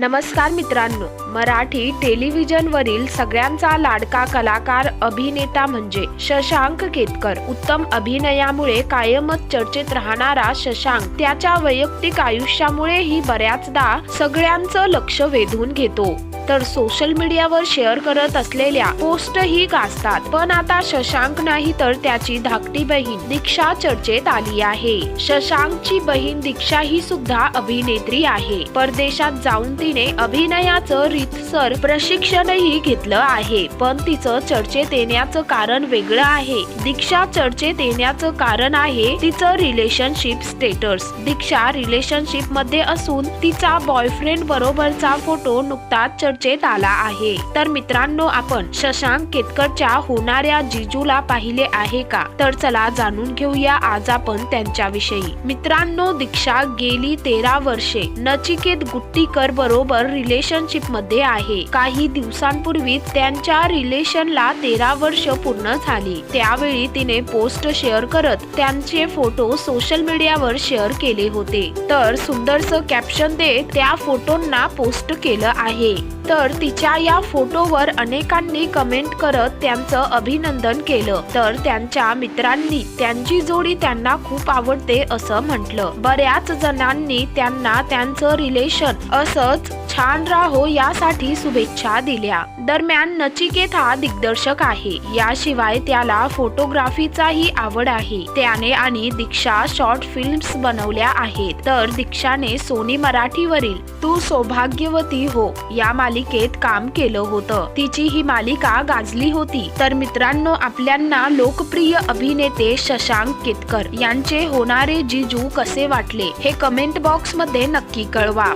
नमस्कार मित्रांनो. मराठी टेलिव्हिजनवरील सगळ्यांचा लाडका कलाकार अभिनेता म्हणजे शशांक केतकर. उत्तम अभिनयामुळे कायमच चर्चेत राहणारा शशांक त्याच्या वैयक्तिक आयुष्यामुळेही बऱ्याचदा सगळ्यांचं लक्ष वेधून घेतो. तर सोशल मीडियावर शेअर करत असलेल्या पोस्टही गाजतात. पण आता शशांक नाही तर त्याची धाकटी बहीण दीक्षा चर्चेत आली आहे. शशांकची बहीण दीक्षा ही सुद्धा अभिनेत्री आहे. परदेशात जाऊन तिने अभिनयाचं रीतसर प्रशिक्षणही घेतलं आहे. पण तिचं चर्चेत येण्याचं कारण वेगळं आहे. दीक्षा चर्चेत येण्याचं कारण आहे तिचं रिलेशनशिप स्टेटस दीक्षा रिलेशनशिपमध्ये असून तिचा बॉयफ्रेंड बरोबरचा फोटो नुकताच चर्चेत आला आहे. तर मित्रांनो आपण शशांक केतकरच्या होणाऱ्या जिजूला पाहिले आहे का? तर चला जाणून घेऊया आज आपण त्यांच्याविषयी. मित्रांनो दीक्षा गेली तेरा वर्षे. नचिकेत गुट्टीकर बरोबर रिलेशनशिपमध्ये आहे. काही दिवसांपूर्वी त्यांच्या रिलेशनला तेरा वर्ष पूर्ण झाली. त्यावेळी तिने पोस्ट शेअर करत त्यांचे फोटो सोशल मीडियावर शेअर केले होते. तर सुंदरस कॅप्शन देत त्या फोटोंना पोस्ट केलं आहे. तर तिच्या या फोटोवर अनेकांनी कमेंट करत त्यांचं अभिनंदन केलं. तर त्यांच्या मित्रांनी त्यांची जोडी त्यांना खूप आवडते असं म्हटलं. बऱ्याच जणांनी त्यांना त्यांचं रिलेशन असंच छान राहो यासाठी शुभेच्छा दिल्या. दरम्यान नचिकेत हा दिग्दर्शक आहे. याशिवाय त्याला फोटोग्राफीचाही आवड आहे. त्याने आणि दीक्षा शॉर्ट फिल्म्स बनवल्या आहेत. तर दीक्षाने सोनी मराठीवरील तू सौभाग्यवती हो या मालिकेत काम केलं होतं. तिची ही मालिका गाजली होती. तर मित्रांनो आपल्यांना लोकप्रिय अभिनेते शशांक केतकर यांचे होणारे जिजू कसे वाटले हे कमेंट बॉक्समध्ये नक्की कळवा.